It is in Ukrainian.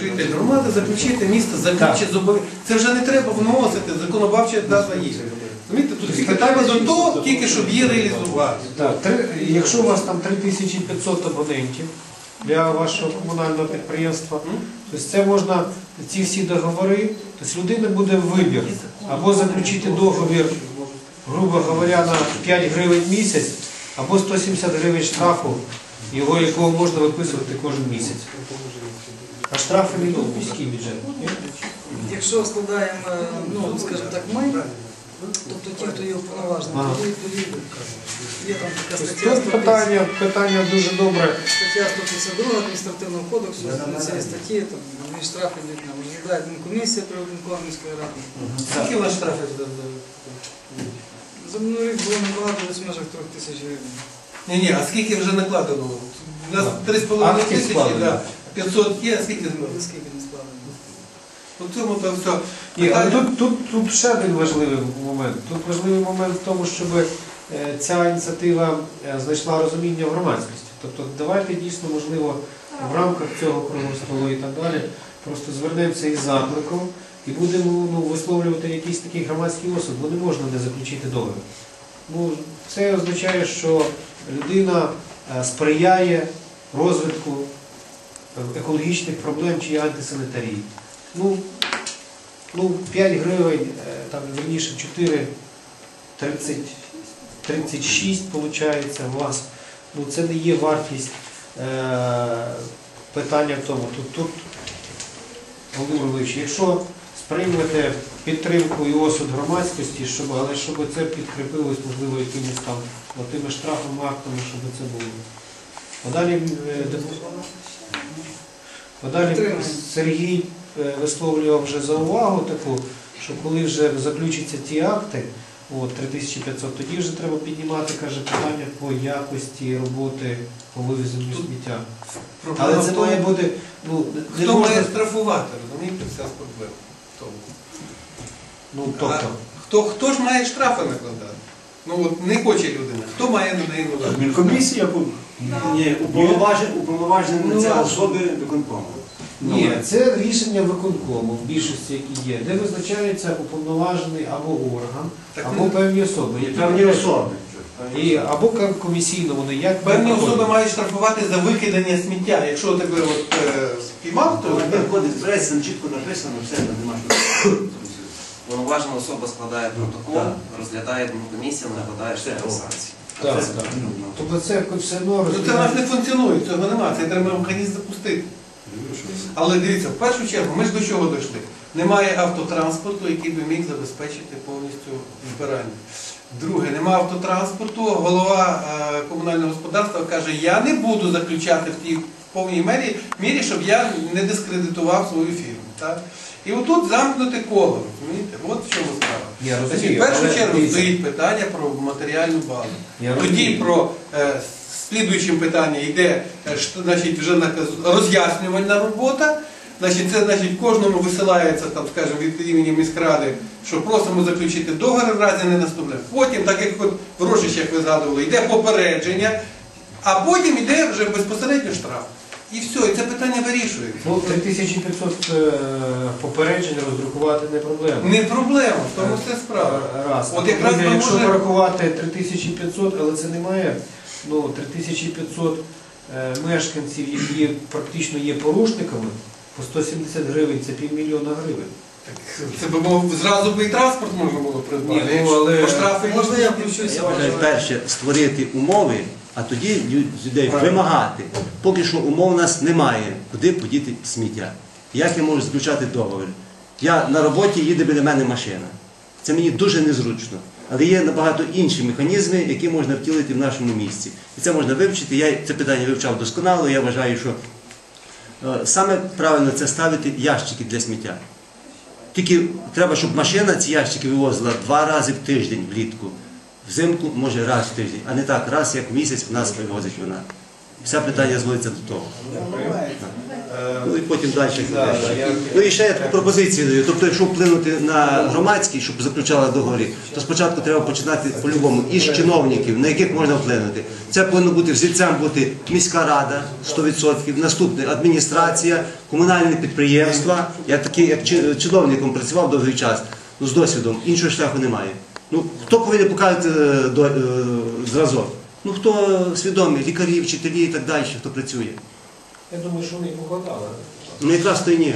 Житель громади заключити місто, заключити зобов'язання. Це вже не треба вносити, законодавча дата є. Розумієте, тут треба до того, тільки щоб її реалізувати. Так, три, якщо у вас там 3500 абонентів для вашого комунального підприємства, то це можна, ці всі договори, тобто людина буде вибір. Або заключити договір, грубо говоря, на 5 гривень місяць, або 170 гривень штрафу, його якого можна виписувати кожен місяць. Штрафи не йдуть в міський бюджет. Якщо складаємо, ну, скажімо так, ми, тобто ті, хто є уповноважені, Ага. тоді відповідно є там така стаття, Тут питання, питання дуже добре. стаття 152 адміністративного кодексу, на цієї статті там дві штрафи йдуть нам розглядає комісія при виконкомі міської ради. Скільки у нас штрафів? за- минулий рік було небагато десь в межах 3 тисяч гривень. Ні, ні, а скільки вже накладено? У нас 3,5 Акти тисячі, складено. да. 500 є, скільки Ну. Скільки не. У цьому то все. Ні, але Питання- тут, тут, тут ще один важливий момент. Тут важливий момент в тому, щоб е, ця ініціатива е, знайшла розуміння в громадськості. Тобто давайте дійсно, можливо, в рамках цього круглого столу і так далі, просто звернемося із закликом і будемо ну, висловлювати якийсь такий громадський осуд, бо не можна не заключити договір. Ну, це означає, що людина е, сприяє розвитку екологічних проблем чи антисанітарії. Ну, ну 5 гривень, е, там верніше 4, 30, 36 виходить у вас. Ну, це не є вартість е, питання в тому. Тут, тут Володимир якщо сприймете підтримку і осуд громадськості, щоб, але щоб це підкріпилось, можливо, якимись там тими штрафами, актами, щоб це було. Подалі, е, деп- подалі Сергій е, висловлював вже заувагу таку, що коли вже заключаться ті акти, от 3500, тоді вже треба піднімати, каже, питання по якості роботи по вивезенню сміття. Проблема Але це має бути, ну, не Хто можна, має штрафувати, розумієте, вся проблема. в тому. ну, тобто, хто, хто ж має штрафи накладати? Ну от не хоче людина. Хто має на неї накладати? Адмінкомісія бу- Ні, уповноважені, уповноважені на це Ну, особи виконкому. Ні, це рішення виконкому в більшості, які є, де визначається уповноважений або орган, Так, або ну, певні особи. Які певні особи. І, або ком- комісійно вони як Певні проходять. особи мають штрафувати за викидання сміття. Якщо тебе от е, спіймав, то Він входить в рейс, там чітко написано, все, там нема що. Повноважена особа складає протокол, розглядає комісія, накладає штрафні санкції. Так, Це- так. ну, Тобто це все одно ну, це в нас не функціонує, цього немає, це треба механізм запустити. Але дивіться, в першу чергу, ми ж до чого дійшли? Немає автотранспорту, який би міг забезпечити повністю збирання. Друге, немає автотранспорту, голова е, комунального господарства каже, я не буду заключати в тій в повній мірі, щоб я не дискредитував свою фірму. Так? І отут замкнути коло, розумієте? От в чому справа. Я розумію, в першу але чергу дивіться. стоїть питання про матеріальну базу. Я Тоді розумію. про е, слідуючим питання йде е, що, значить, вже наказ- роз'яснювальна робота. Значить, це значить кожному висилається там, скажімо, від імені міськради, що просимо заключити договір в разі не наступне. Потім, так як от в Рожищах ви згадували, йде попередження, а потім йде вже безпосередньо штраф. І все, і це питання вирішується. Ну, 3500 е, попереджень роздрукувати не проблема. Не проблема, в тому все справа. Раз. От якраз ми якщо можемо- порахувати 3500, але це немає, ну, 3500 е, мешканців, які практично є порушниками, по 170 гривень це півмільйона гривень. Це б мов, зразу би і транспорт можна було придбати. Ні, ну, але- по штрафи Можна я включуся? Перше створити умови, а тоді людей вимагати. Поки що умов у нас немає, куди подіти сміття. Як я можу заключати договір? Я на роботі їде біля мене машина. Це мені дуже незручно. Але є набагато інші механізми, які можна втілити в нашому місці. І це можна вивчити. Я це питання вивчав досконало. Я вважаю, що е, саме правильно це ставити ящики для сміття. Тільки треба, щоб машина ці ящики вивозила два рази в тиждень влітку. Взимку може раз в тиждень, а не так, раз як в місяць в нас вивозить вона. Все питання зводиться до того. Е, Ну і потім далі. Ну і ще я таку пропозицію даю. Тобто, якщо вплинути на громадський, щоб заключали договори, то спочатку треба починати по-любому із чиновників, на яких можна вплинути. Це повинно бути взірцем бути міська рада 100%, наступне адміністрація, комунальні підприємства. Я такий як чиновником працював довгий час, ну з досвідом, іншого шляху немає. Ну хто повинен показати е, е, зразок? Ну хто свідомий, лікарі, вчителі і так далі, хто працює. Я думаю, що вони покладали. Ну якраз то й ні.